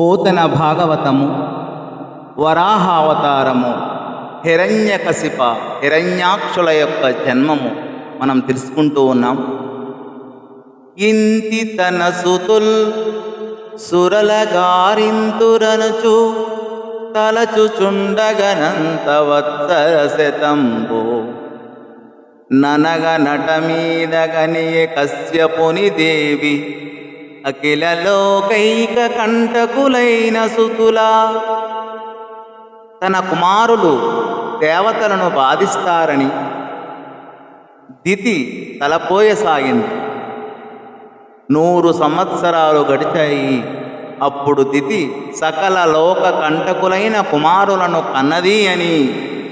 పోతన భాగవతము వరాహావతారము హిరణ్యకశిప హిరణ్యాక్షుల యొక్క జన్మము మనం తెలుసుకుంటూ ఉన్నాం. ఇంతి తన సుతుల్ సురలగారింతురనుచు తలచుచుండగనంత వత్సర శతంబు ననగ నటమీదగనియ కశ్యపుని దేవి అఖిల లోకైక కంటకులైన సుతులా. తన కుమారులు దేవతలను బాధిస్తారని దితి తలపోయసాగింది నూరు సంవత్సరాలు గడిచాయి. అప్పుడు దితి సకల లోక కంటకులైన కుమారులను కన్నది అని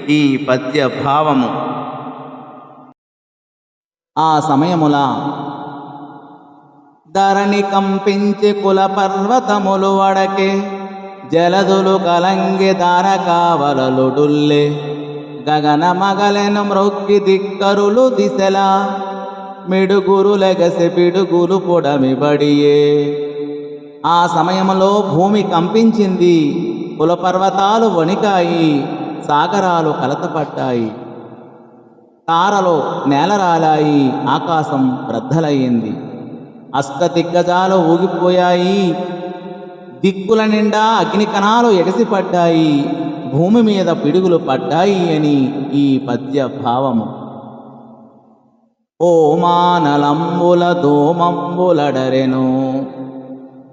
ఈ పద్య భావము ఆ సమయముల ధరణి కంపించి కుల పర్వతములు వడకే జలదులు కలంగి దారకావలలుడుల్లే గగన మగలెను మ్రొక్కి దిక్కరులు దిశలా మిడుగురు లెగసె పిడుగులు పొడమిబడియే ఆ సమయంలో భూమి కంపించింది కులపర్వతాలు వణికాయి సాగరాలు కలతపడ్డాయి. తారలో నేలరాలాయి ఆకాశం రద్దలయ్యింది అష్టదిగ్గజాలు ఊగిపోయాయి. దిక్కుల నిండా అగ్ని కణాలు ఎగసిపడ్డాయి. భూమి మీద పిడుగులు పడ్డాయి అని ఈ పద్య భావము ఓమానలంబుల దోమంబులడరెను.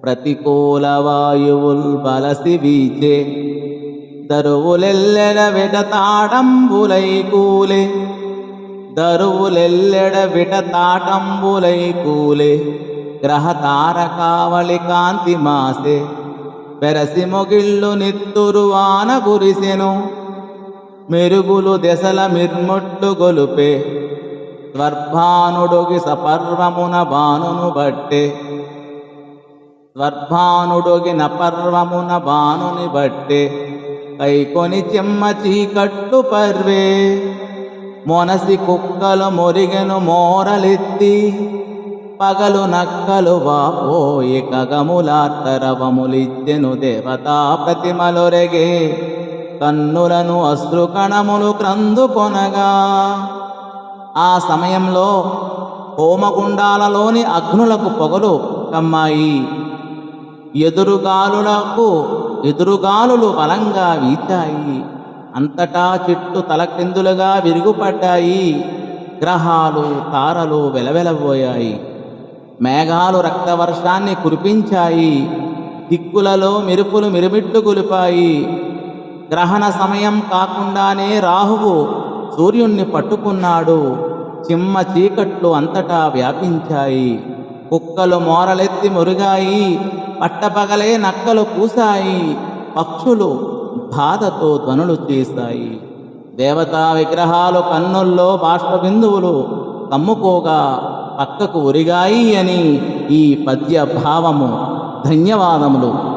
ప్రతికూల వాయువుల్ బలసి వీచే. దరువులెల్లెడ విడతాడంబులై కూలే. దరువులెల్లెడ విడతాటంబులై కూలే. గ్రహ తారకావళి కాంతి మాసే పెరసి మొగిళ్ళు నిత్తురు వాన కురిసెను. మెరుగులు దెసల మిర్ముట్లు గొలుపే. స్వర్భానుడుగి సపర్వమున బాణును బట్టే. స్వర్భానుడుగి నపర్వమున బానుని బట్టే. కైకొని చెమ్మ చీకట్టు పర్వే. మొనసి కుక్కలు మొరిగెను మోరలెత్తి. పగలు నక్కలు వాపోయి కగములార్తరవములిచ్చెను దేవతా ప్రతిమలొరెగే. కన్నులను అశ్రుకణములు క్రందుకొనగా ఆ సమయంలో హోమగుండాలలోని అగ్నులకు పొగలు కమ్మాయి. ఎదురుగాలులకు ఎదురుగాలులు బలంగా వీచాయి. అంతటా చెట్టు తలక్రిందులుగా విరుగుపడ్డాయి. గ్రహాలు తారలు వెలవెలబోయాయి మేఘాలు రక్తవర్షాన్ని కురిపించాయి. దిక్కులలో మెరుపులు మిరుమిట్లు గొలిపాయి గ్రహణ సమయం కాకుండానే రాహువు సూర్యుణ్ణి పట్టుకున్నాడు. చిమ్మ చీకట్లు అంతటా వ్యాపించాయి. కుక్కలు మోరలెత్తి మురిగాయి. పట్టపగలే నక్కలు పూసాయి పక్షులు బాధతో ధ్వనులు చేశాయి. దేవతా విగ్రహాలు కన్నుల్లో బాష్పబిందువులు కమ్ముకోగా పక్కకు ఒరిగాయి అని ఈ పద్య భావము ధన్యవాదములు.